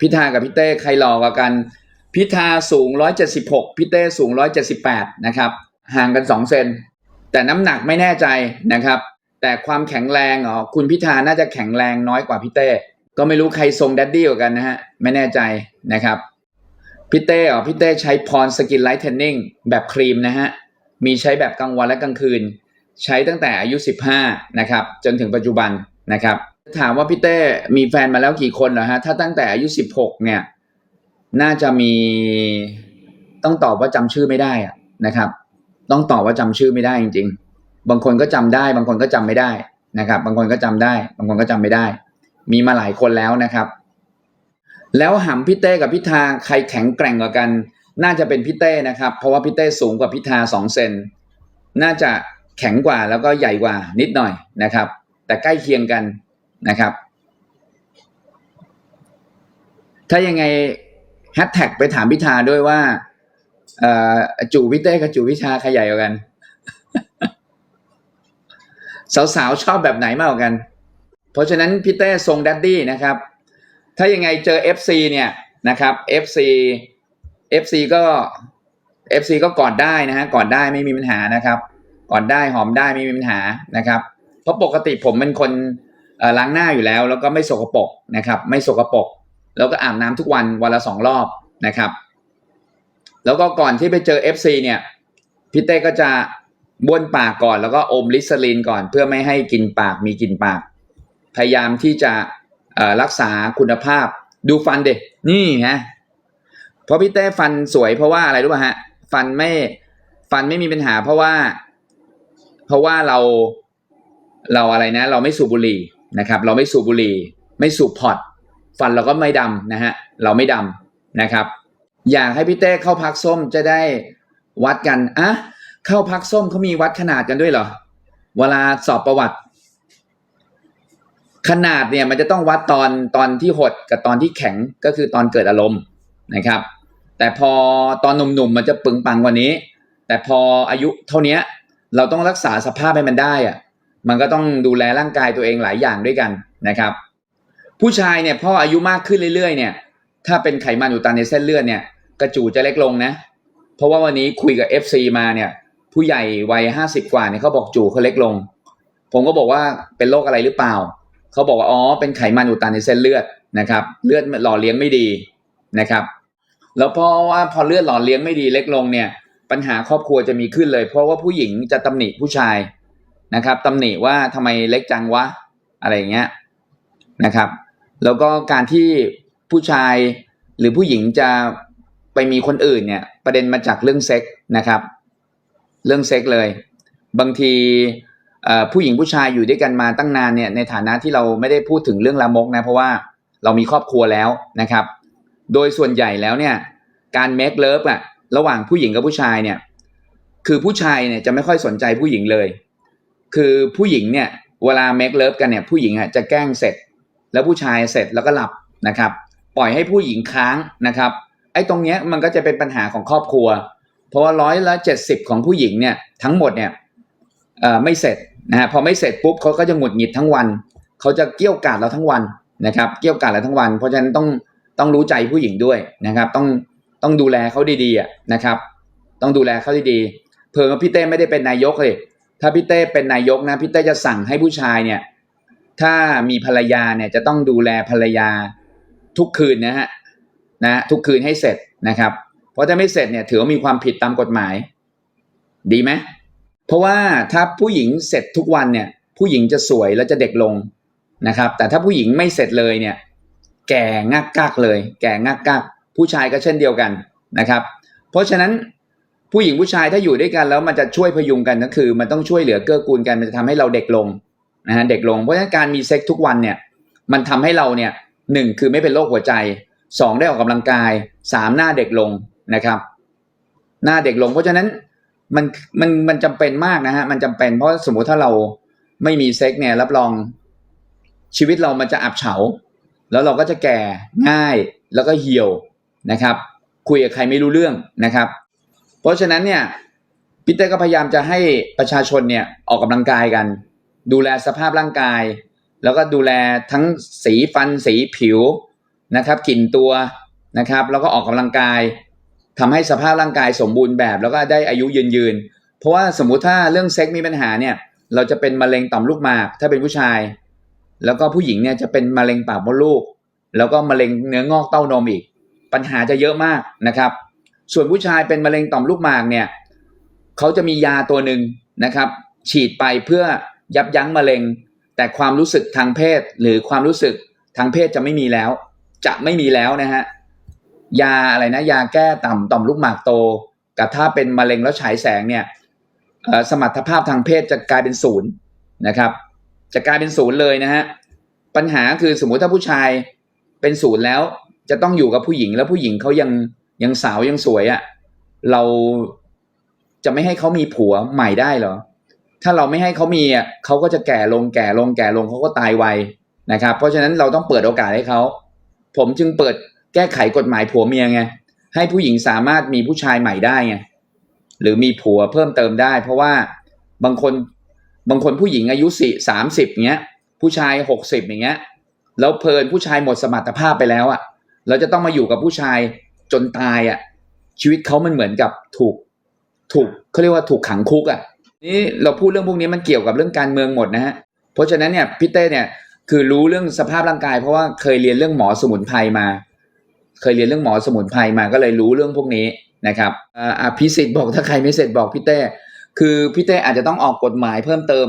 พิธากับพี่เต้ใครหล่อกว่ากัน พิธาสูง 176 พี่เต้สูง 178 นะครับห่างกัน 2 เซน แต่น้ำหนักไม่แน่ใจนะครับ แต่ความแข็งแรงอ๋อคุณพิธาน่าจะแข็งแรงน้อยกว่าพี่เต้ก็ไม่รู้ใครทรงดัดดี้กว่ากันนะฮะไม่แน่ใจนะครับพี่เต้อ๋อพี่เต้ใช้พรสกินไลท์เทนนิ่งแบบครีมนะฮะมีใช้แบบกลางวันและกลางคืน ใช้ตั้งแต่อายุ 15 นะครับ จนถึงปัจจุบันนะครับ ถามว่าพี่เต้มีแฟนมาแล้วกี่คนเหรอฮะ ถ้าตั้งแต่อายุ16เนี่ย น่าจะมีต้องตอบว่าจำชื่อไม่ได้อะนะครับ ต้องตอบว่าจำชื่อไม่ได้จริง ๆ บางคนก็จำได้ บางคนก็จำไม่ได้นะครับ บางคนก็จำได้ บางคนก็จำไม่ได้ มีมาหลายคนแล้วนะครับ แล้วหำพี่เต้กับพิธาใครแข็งแกร่งกว่ากัน น่าจะเป็นพี่เต้นะครับ เพราะว่าพี่เต้สูงกว่าพิธาสองเซนน่าจะแข็งกว่าแล้วก็ใหญ่กว่านิดหน่อยนะครับ แต่ใกล้เคียงกัน นะครับ ถ้ายังไงแฮชแท็กไปถามพิธาด้วยว่าจู่พี่เต้กับจู่พิธาใครใหญ่กว่ากัน สาวๆ ชอบแบบไหนมากกว่ากัน เพราะฉะนั้นพี่เต้ทรงดัดดี้นะครับ ถ้ายังไงเจอ FC เนี่ยนะครับ FC FC ก็ FC ก็กอดได้นะฮะกอดได้ไม่มีปัญหานะครับกอดได้หอมได้ไม่มีปัญหานะครับ เพราะปกติผมเป็นคน ล้างหน้าอยู่แล้ว แล้วก็ไม่สกปรกนะครับ ไม่สกปรกแล้วก็อาบน้ำทุกวันวันละสองรอบนะครับ แล้วก็ก่อนที่ไปเจอ FC เนี่ยพี่เต้ก็จะบ้วนปากก่อนแล้วก็อมลิสเซอรีนก่อน เพื่อไม่ให้กลินปากมีกลินปาก พยายามที่จะรักษาคุณภาพ ดูฟันเด็นี่ฮะเพราะพี่เต้ฟันสวยเพราะว่าอะไรรู้ป่ะฮะ ฟันไม่ฟันไม่มีปัญหาเพราะว่า เพราะว่าเราเราอะไรนะ เราไม่สูบบุหรี่ นะครับ เราไม่สูบบุหรี่ ไม่สูบพอร์ตฟันเราก็ไม่ดำนะฮะเราไม่ดำนะครับ อยากให้พี่เต้เข้าพักส้มจะได้วัดกันอะเข้าพักส้มเขามีวัดขนาดกันด้วยเหรอเวลาสอบประวัติ ขนาดเนี่ยมันจะต้องวัดตอนตอนที่หดกับตอนที่แข็งก็คือตอนเกิดอารมณ์นะครับ แต่พอตอนหนุ่มๆมันจะปึงปังกว่านี้ แต่พออายุเท่านี้เราต้องรักษาสภาพให้มันได้อะ มันก็ต้องดูแลร่างกายตัวเองหลายอย่างด้วยกันนะครับ ผู้ชายเนี่ยพออายุมากขึ้นเรื่อย ๆ เนี่ย ถ้าเป็นไขมันอุดตันในเส้นเลือดเนี่ย กระจูจะเล็กลงนะ เพราะว่าวันนี้คุยกับ FC มาเนี่ย ผู้ใหญ่วัยห้าสิบกว่าเนี่ยเขาบอกจูเขาเล็กลง ผมก็บอกว่าเป็นโรคอะไรหรือเปล่าเขาบอกว่าอ๋อเป็นไขมันอุดตันในเส้นเลือดนะครับ เลือดหล่อเลี้ยงไม่ดีนะครับ แล้วเพราะว่าพอเลือดหล่อเลี้ยงไม่ดีเล็กลงเนี่ย ปัญหาครอบครัวจะมีขึ้นเลย เพราะว่าผู้หญิงจะตำหนิผู้ชาย นะครับตำหนิว่าทำไมเล็กจังวะอะไรอย่างเงี้ยนะครับ แล้วก็การที่ผู้ชายหรือผู้หญิงจะไปมีคนอื่นเนี่ย ประเด็นมาจากเรื่องเซ็กนะครับ เรื่องเซ็กเลย บางทีผู้หญิงผู้ชายอยู่ด้วยกันมาตั้งนานเนี่ยในฐานะที่เราไม่ได้พูดถึงเรื่องลามกนะเพราะว่าเรามีครอบครัวแล้วนะครับ โดยส่วนใหญ่แล้วเนี่ยการเมคเลิฟอะระหว่างผู้หญิงกับผู้ชายเนี่ย คือผู้ชายเนี่ยจะไม่ค่อยสนใจผู้หญิงเลย คือผู้หญิงเนี่ยเวลาเมคเลิฟกันเนี่ยผู้หญิงอะจะแกล้งเสร็จ แล้วผู้ชายเสร็จแล้วก็หลับนะครับ ปล่อยให้ผู้หญิงค้างนะครับไอ้ตรงเนี้ยมันก็จะเป็นปัญหาของครอบครัว เพราะว่าร้อยละเจ็ดสิบของผู้หญิงเนี่ยทั้งหมดเนี่ยเอ่อไม่เสร็จนะฮะพอไม่เสร็จปุ๊บเขาก็จะหงุดหงิดทั้งวันเขาจะเกี่ยวกาดเราทั้งวันนะครับ เกี่ยวกาดเราทั้งวัน เพราะฉะนั้นต้องต้องรู้ใจผู้หญิงด้วยนะครับ ต้องต้องดูแลเขาดีๆนะครับ ต้องดูแลเขาดีๆเพิ่งพี่เต้ไม่ได้เป็นนายกเลย ถ้าพี่เต้เป็นนายกนะพี่เต้จะสั่งให้ผู้ชายเนี่ย ถ้ามีภรรยาเนี่ยจะต้องดูแลภรรยาทุกคืนนะฮะนะทุกคืนให้เสร็จนะครับ เพราะถ้าไม่เสร็จเนี่ยถือว่ามีความผิดตามกฎหมาย ดีไหมเพราะว่าถ้าผู้หญิงเสร็จทุกวันเนี่ย ผู้หญิงจะสวยและจะเด็กลงนะครับ แต่ถ้าผู้หญิงไม่เสร็จเลยเนี่ย แก่งักกักเลย แก่งักกักผู้ชายก็เช่นเดียวกันนะครับ เพราะฉะนั้น ผู้หญิงผู้ชายถ้าอยู่ด้วยกันแล้วมันจะช่วยพยุงกันก็คือ มันต้องช่วยเหลือเกื้อกูลกันมันจะทำให้เราเด็กลงนะฮะเด็กลงเพราะฉะนั้นการมีเซ็กทุกวันเนี่ย มันทำให้เราเนี่ยหนึ่งคือไม่เป็นโรคหัวใจสองได้ออกกำลังกายสามหน้าเด็กลงนะครับ หน้าเด็กลง เพราะฉะนั้นมันมันมันจำเป็นมากนะฮะมันจำเป็นเพราะสมมุติถ้าเราไม่มีเซ็กเนี่ยรับรองชีวิตเรามันจะอับเฉา แล้วเราก็จะแก่ง่ายแล้วก็เหี่ยวนะครับ คุยกับใครไม่รู้เรื่องนะครับ เพราะฉะนั้นเนี่ยพี่เต้ก็พยายามจะให้ประชาชนเนี่ยออกกำลังกายกัน ดูแลสภาพร่างกาย แล้วก็ดูแลทั้งสีฟันสีผิวนะครับกลิ่นตัวนะครับ แล้วก็ออกกำลังกายทำให้สภาพร่างกายสมบูรณ์แบบ แล้วก็ได้อายุยืนยืน เพราะว่าสมมุติถ้าเรื่องเซ็กมีปัญหาเนี่ยเราจะเป็นมะเร็งต่อมลูกหมากถ้าเป็นผู้ชาย แล้วก็ผู้หญิงเนี่ยจะเป็นมะเร็งปากมดลูก แล้วก็มะเร็งเนื้องอกเต้านมอีก ปัญหาจะเยอะมากนะครับ ส่วนผู้ชายเป็นมะเร็งต่อมลูกหมากเนี่ยเขาจะมียาตัวหนึ่งนะครับ ฉีดไปเพื่อยับยั้งมะเร็ง แต่ความรู้สึกทางเพศ หรือความรู้สึกทางเพศจะไม่มีแล้ว จะไม่มีแล้วนะฮะยาอะไรนะ ยาแก้ต่ำต่อมลูกหมากโต กับถ้าเป็นมะเร็งแล้วฉายแสงเนี่ยสมรรถภาพทางเพศจะกลายเป็นศูนย์นะครับ จะกลายเป็นศูนย์เลยนะฮะปัญหาคือสมมุติถ้าผู้ชายเป็นศูนย์แล้วจะต้องอยู่กับผู้หญิงแล้วผู้หญิงเขายัง ยังสาวยังสวยอะ่ะเราจะไม่ให้เขามีผัวใหม่ได้เหรอ ถ้าเราไม่ให้เขามีอะเขาก็จะแก่ลงแก่ลงแก่ลงเขาก็ตายไวนะครับ เพราะฉะนั้นเราต้องเปิดโอกาสให้เขาผมจึงเปิดแก้ไขกฎหมายผัวเมียไงให้ผู้หญิงสามารถมีผู้ชายใหม่ได้ไงหรือมีผัวเพิ่มเติมได้ เพราะว่าบางคนบางคนผู้หญิงอายุสี่สามสิบเงี้ย ผู้ชายหกสิบอย่างเงี้ยแล้วเพลินผู้ชายหมดสมรรถภาพไปแล้วอะ เราจะต้องมาอยู่กับผู้ชาย จนตายอะ ชีวิตเขามันเหมือนกับถูกถูกเขาเรียกว่าถูกขังคุกอะนี่เราพูดเรื่องพวกนี้มันเกี่ยวกับเรื่องการเมืองหมดนะฮะเพราะฉะนั้นเนี่ยพี่เต้เนี่ยคือรู้เรื่องสภาพร่างกาย เพราะว่าเคยเรียนเรื่องหมอสมุนไพรมา เคยเรียนเรื่องหมอสมุนไพรมาก็เลยรู้เรื่องพวกนี้นะครับอ่าอภิสิทธ์บอกถ้าใครไม่เสร็จบอกพี่เต้คือพี่เต้อาจจะต้องออกกฎหมายเพิ่มเติม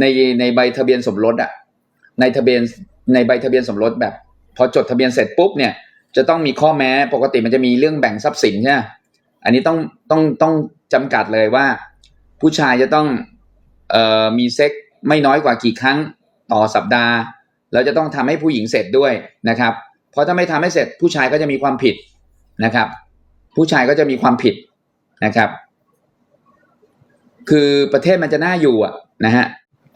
ในในใบทะเบียนสมรสอะในทะเบียนในใบทะเบียนสมรสแบบ พอจดทะเบียนเสร็จปุ๊บเนี่ย จะต้องมีข้อแม้ปกติมันจะมีเรื่องแบ่งทรัพย์สินใช่ไหมอันนี้ต้องต้องต้องจำกัดเลยว่า ผู้ชายจะต้องเอ่อมีเซ็กไม่น้อยกว่ากี่ครั้งต่อสัปดาห์ แล้วจะต้องทำให้ผู้หญิงเสร็จด้วยนะครับ เพราะถ้าไม่ทำให้เสร็จผู้ชายก็จะมีความผิดนะครับ ผู้ชายก็จะมีความผิดนะครับ คือประเทศมันจะน่าอยู่อะนะฮะ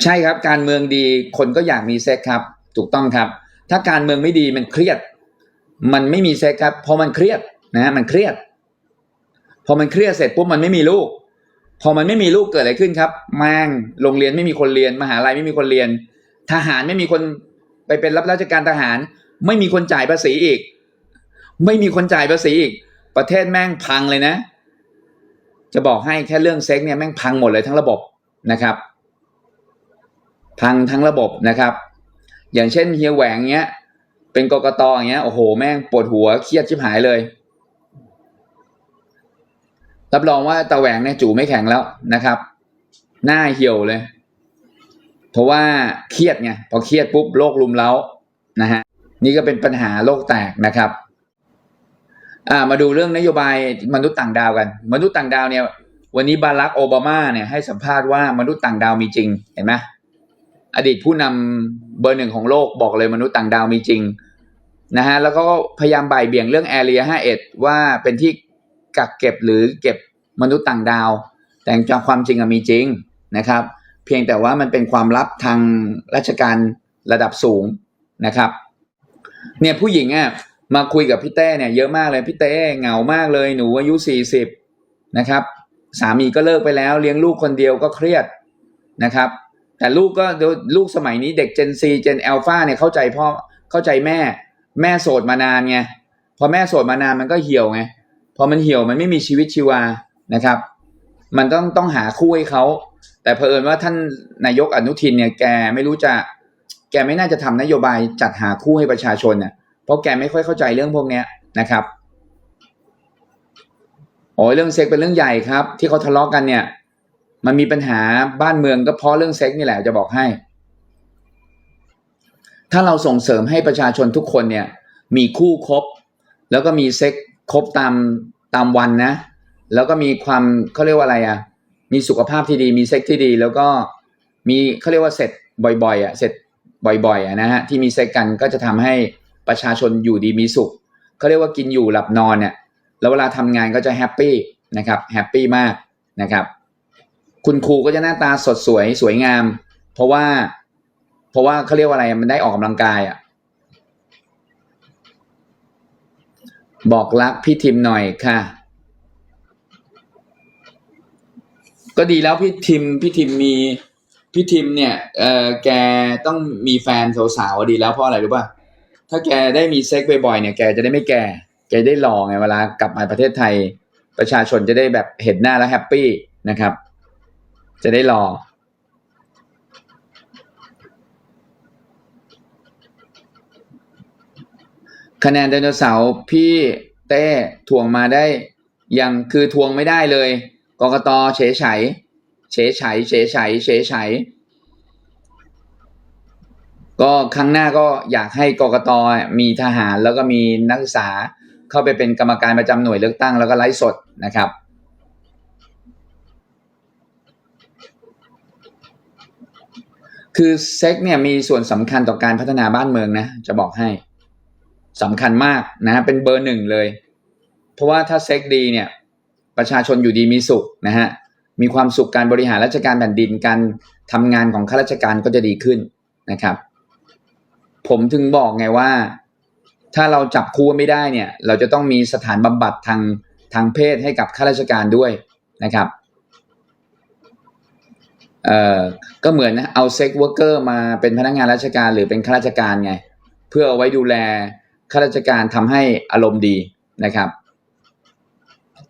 ใช่ครับการเมืองดีคนก็อยากมีเซ็กครับ ถูกต้องครับ ถ้าการเมืองไม่ดีมันเครียด มันไม่มีเซ็กครับพราะมันเครียดนะมันเครียด พอมันเครียดเสร็จปุ๊บมันไม่มีลูก พอมันไม่มีลูกเกิดอะไรขึ้นครับแม่งโรงเรียนไม่มีคนเรียน มหาลัยไม่มีคนเรียน ทหารไม่มีคนไปเป็นรับราชการทหาร ไม่มีคนจ่ายภาษีอีก ไม่มีคนจ่ายภาษีอีก ประเทศแม่งพังเลยนะ จะบอกให้แค่เรื่องเซ็กเนี่ยแม่งพังหมดเลยทั้งระบบนะครับ พังทั้งระบบนะครับ อย่างเช่นเฮียแหวงเงี้ย เป็นกกตอย่างเงี้ยโอ้โหแม่งปวดหัวเครียดชิบหายเลย รับรองว่าตาแหวงเนี่ยจู่ไม่แข็งแล้วนะครับ หน้าเหี่ยวเลย เพราะว่าเครียดไงพอเครียดปุ๊บโรคลุมเล้านะฮะนี่ก็เป็นปัญหาโลกแตกนะครับอ่ามาดูเรื่องนโยบายมนุษย์ต่างดาวกัน มนุษย์ต่างดาวเนี่ย วันนี้บารักโอบามาเนี่ยให้สัมภาษณ์ว่ามนุษย์ต่างดาวมีจริงเห็นไหมอดีตผู้นำเบอร์หนึ่งของโลกบอกเลยมนุษย์ต่างดาวมีจริง นะฮะแล้วก็พยายามบ่ายเบี่ยงเรื่องแอเรีย51 ว่าเป็นที่กักเก็บหรือเก็บมนุษย์ต่างดาว แต่จความจริงมีจริงนะครับ เพียงแต่ว่ามันเป็นความลับทางราชการระดับสูงนะครับ เนี่ยผู้หญิงอะมาคุยกับพี่เต้เนี่ยเยอะมากเลยพี่เต้เหงามากเลยหนูอายุสี่สิบนะครับ สามีก็เลิกไปแล้ว เลี้ยงลูกคนเดียวก็เครียดนะครับ แต่ลูกก็ลูกสมัยนี้เด็ก Gen Z Gen Alpha เนี่ยเข้าใจพ่อเข้าใจแม่ แม่โสดมานานไงพอแม่โสดมานานมันก็เหี่ยวไงพอมันเหี่ยวมันไม่มีชีวิตชีวานะครับ มันต้องต้องหาคู่ให้เขาแต่เผอิญว่าท่านนายกอนุทินเนี่ยแกไม่รู้จะ แกไม่น่าจะทำนโยบายจัดหาคู่ให้ประชาชนเนี่ยเพราะแกไม่ค่อยเข้าใจเรื่องพวกเนี้ยนะครับโอ้ยเรื่องเซ็กเป็นเรื่องใหญ่ครับ ที่เขาทะเลาะกันเนี่ย มันมีปัญหาบ้านเมืองก็เพราะเรื่องเซ็กนี่แหละจะบอกให้ ถ้าเราส่งเสริมให้ประชาชนทุกคนเนี่ยมีคู่ครบ แล้วก็มีเซ็กครบตามตามวันนะ แล้วก็มีความเขาเรียกว่าอะไรอะมีสุขภาพที่ดี มีเซ็กที่ดี แล้วก็มีเขาเรียกว่าเสร็จบ่อยๆอะเสร็จบ่อยๆอะนะฮะที่มีเซ็กกันก็จะทำให้ประชาชนอยู่ดีมีสุขเขาเรียกว่ากินอยู่หลับนอนเนี่ยแล้วเวลาทำงานก็จะแฮปปี้นะครับแฮปปี้มากนะครับ คุณครูก็จะหน้าตาสดสวยสวยงาม เพราะว่า เพราะว่าเขาเรียกว่าอะไรมันได้ออกกำลังกายอะ บอกรักพี่ทิมหน่อยค่ะ ก็ดีแล้วพี่ทิมพี่ทิมมีพี่ทิมเนี่ยเออแกต้องมีแฟนสาวๆดีแล้วเพราะอะไรรู้ป่ะถ้าแกได้มีเซ็กบ่อยๆเนี่ยแกจะได้ไม่แก่แกได้รอไงเวลากลับมาประเทศไทย ประชาชนจะได้แบบเห็นหน้าแล้วแฮปปี้นะครับ จะได้รอ คะแนนไดโนเสาร์พี่เต้ทวงมาได้ยังคือทวงไม่ได้เลยกกตเฉยไฉยเฉยไฉเฉยไฉเฉยไฉก็ครั้งหน้าก็อยากให้กกตมีทหารแล้วก็มีนักศึกษาเข้าไปเป็นกรรมการประจำหน่วยเลือกตั้งแล้วก็ไลฟ์สดนะครับ คือเซ็กเนี่ยมีส่วนสำคัญต่อการพัฒนาบ้านเมืองนะ จะบอกให้ สำคัญมากนะเป็นเบอร์หนึ่งเลย เพราะว่าถ้าเซ็กดีเนี่ยประชาชนอยู่ดีมีสุขนะฮะมีความสุขการบริหารราชการแผ่นดินการทำงานของข้าราชการก็จะดีขึ้นนะครับ ผมถึงบอกไงว่า ถ้าเราจับคู่ไม่ได้เนี่ย เราจะต้องมีสถานบำบัดทางทางเพศให้กับข้าราชการด้วยนะครับเอ่อก็เหมือนนะเอาเซ็กเวิร์กเกอร์มาเป็นพนักงานราชการหรือเป็นข้าราชการไง เพื่อเอาไว้ดูแล ข้าราชการทำให้อารมณ์ดีนะครับ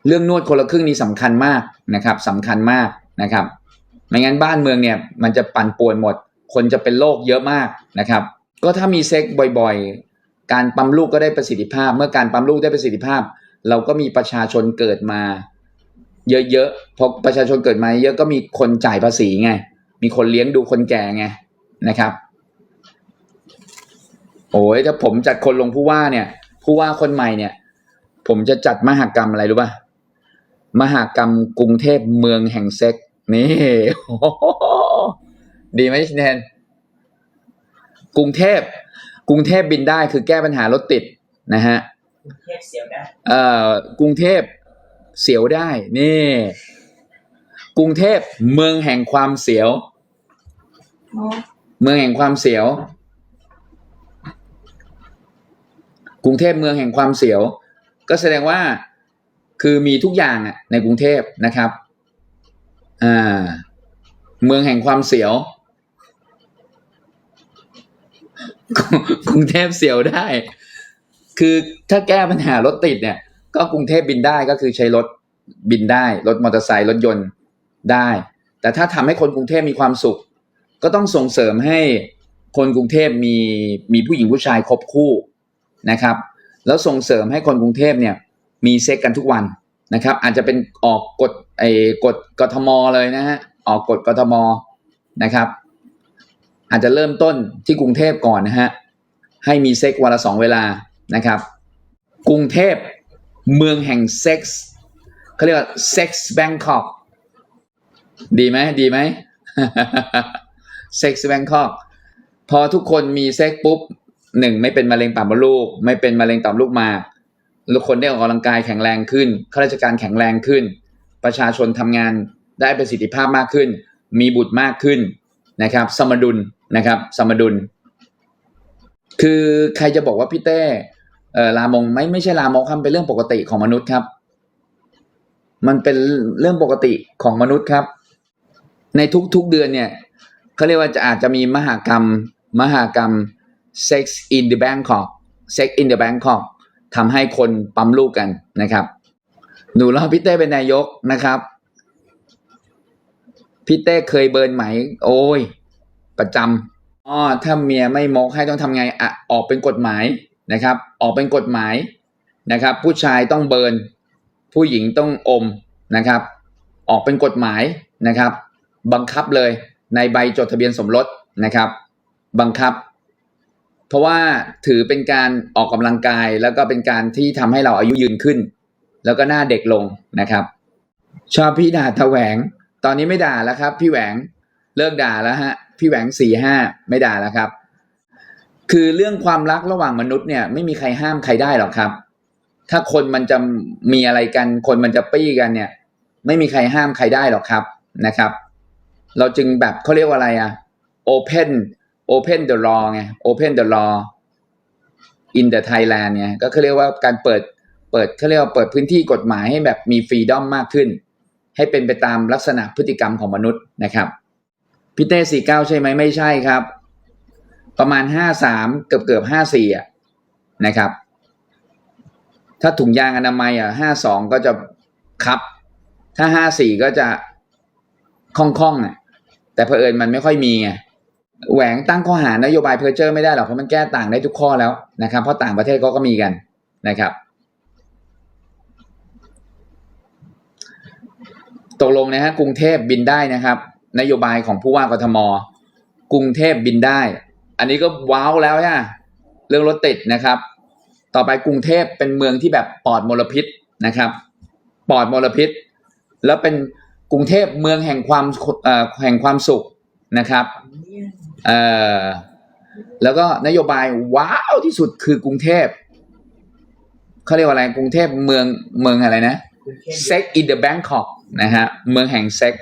เรื่องนวดคนละครึ่งนี้สำคัญมากนะครับสำคัญมากนะครับไม่งั้นบ้านเมืองเนี่ย มันจะปั่นป่วนหมด คนจะเป็นโรคเยอะมากนะครับ ก็ถ้ามีเซ็กบ่อยๆ การปั๊มลูกก็ได้ประสิทธิภาพ เมื่อการปั๊มลูกได้ประสิทธิภาพ เราก็มีประชาชนเกิดมา เยอะๆพอประชาชนเกิดมา เยอะก็มีคนจ่ายภาษีไง มีคนเลี้ยงดูคนแก่ไงนะครับ โอ้ยถ้าผมจัดคนลงผู้ว่าเนี่ย ผู้ว่าคนใหม่เนี่ย ผมจะจัดมหากรรมอะไรรู้ป่ะมหากรรมกรุงเทพเมืองแห่งเซ็กนี่โอ้โหดีไหมชินแทนกรุงเทพกรุงเทพบินได้คือแก้ปัญหารถติดนะฮะกรุงเทพเสียวได้เอ่อกรุงเทพเสียวได้ นี่ กรุงเทพเมืองแห่งความเสียว เมืองแห่งความเสียว กรุงเทพเมืองแห่งความเสียว ก็แสดงว่าคือมีทุกอย่างในกรุงเทพนะครับอ่าเมืองแห่งความเสียว กรุงเทพเสียวได้ คือถ้าแก้ปัญหารถติดเนี่ย ก็กรุงเทพบินได้ก็คือใช้รถบินได้รถมอเตอร์ไซค์รถยนต์ได้ แต่ถ้าทำให้คนกรุงเทพมีความสุข ก็ต้องส่งเสริมให้คนกรุงเทพมีมีผู้หญิงผู้ชายครบคู่ นะครับ แล้วส่งเสริมให้คนกรุงเทพเนี่ยมีเซ็กกันทุกวันนะครับ อาจจะเป็นออกกฎไอ้กฎกทมเลยนะฮะออกกฎกทมนะครับ อาจจะเริ่มต้นที่กรุงเทพก่อนนะฮะให้มีเซ็กวันละสองเวลานะครับ กรุงเทพเมืองแห่งเซ็กส์เขาเรียกว่าเซ็กส์แบงคอกดีไหมดีไหมเซ็กส์แบงคอกพอทุกคนมีเซ็กปุ๊บ หนึ่งไม่เป็นมะเร็งปากมดลูก ไม่เป็นมะเร็งต่อมลูกหมากทุกคนได้ออกกำลังกายแข็งแรงขึ้นข้าราชการแข็งแรงขึ้น ประชาชนทำงานได้ประสิทธิภาพมากขึ้น มีบุตรมากขึ้นนะครับ สมดุลนะครับ สมดุล คือใครจะบอกว่าพี่เต้เออลามงไม่ไม่ใช่ลามกครับเป็นเรื่องปกติของมนุษย์ครับ มันเป็นเรื่องปกติของมนุษย์ครับ ในทุกๆเดือนเนี่ยเขาเรียกว่าจะอาจจะมีมหากรรม มหากรรม Sex in the Bangkok Sex in the Bangkok ทำให้คนปั๊มลูกกันนะครับ หนูรอพี่เต้เป็นนายกนะครับ พี่เต้เคยเบิร์นไหม โอ้ย ประจำอ๋อถ้าเมียไม่มกให้ต้องทำไงอะออกเป็นกฎหมายนะครับ ออกเป็นกฎหมายนะครับ ผู้ชายต้องเบิร์น ผู้หญิงต้องอมนะครับ ออกเป็นกฎหมายนะครับ บังคับเลยในใบจดทะเบียนสมรสนะครับ บังคับ เพราะว่าถือเป็นการออกกำลังกาย แล้วก็เป็นการที่ทำให้เราอายุยืนขึ้น แล้วก็หน้าเด็กลงนะครับ ชอบพี่ด่าตะแหวง ตอนนี้ไม่ด่าแล้วครับ พี่แหวงเลิกด่าแล้วฮะ พี่แหวงสี่ห้าไม่ด่าแล้วครับ คือเรื่องความรักระหว่างมนุษย์เนี่ย ไม่มีใครห้ามใครได้หรอกครับ ถ้าคนมันจะมีอะไรกัน คนมันจะปี้กันเนี่ย ไม่มีใครห้ามใครได้หรอกครับนะครับ เราจึงแบบเขาเรียกว่าอะไรอะ open open the law ไง open the law in the Thailand ไงก็เขาเรียกว่าการเปิดเปิดเขาเรียกว่าเปิดพื้นที่กฎหมายให้แบบมีฟรีดอมมากขึ้น ให้เป็นไปตามลักษณะพฤติกรรมของมนุษย์นะครับพี่เต้สี่เก้าใช่ไหมไม่ใช่ครับ ประมาณห้าสามเกือบเกือบห้าสี่อะนะครับ ถ้าถุงยางอนามัยอะห้าสองก็จะครับ ถ้าห้าสี่ก็จะคล่องๆอะแต่เผอิญมันไม่ค่อยมีไง แหวงตั้งข้อหานโยบายเพอร์เจอร์ไม่ได้หรอกเพราะมันแก้ต่างได้ทุกข้อแล้วนะครับ เพราะต่างประเทศเขาก็มีกันนะครับ ตกลงนะฮะกรุงเทพบินได้นะครับ นโยบายของผู้ว่ากทม กรุงเทพบินได้ อันนี้ก็ว้าวแล้วฮะเรื่องรถติดนะครับ ต่อไปกรุงเทพเป็นเมืองที่แบบปลอดมลพิษนะครับปลอดมลพิษ แล้วเป็นกรุงเทพเมืองแห่งความแห่งความสุขนะครับ เอ่อแล้วก็นโยบายว้าวที่สุดคือกรุงเทพเขาเรียกว่าอะไรกรุงเทพเมืองเมืองอะไรนะเซ็กอินเดอะแบงคอกนะฮะเมืองแห่งเซ็ก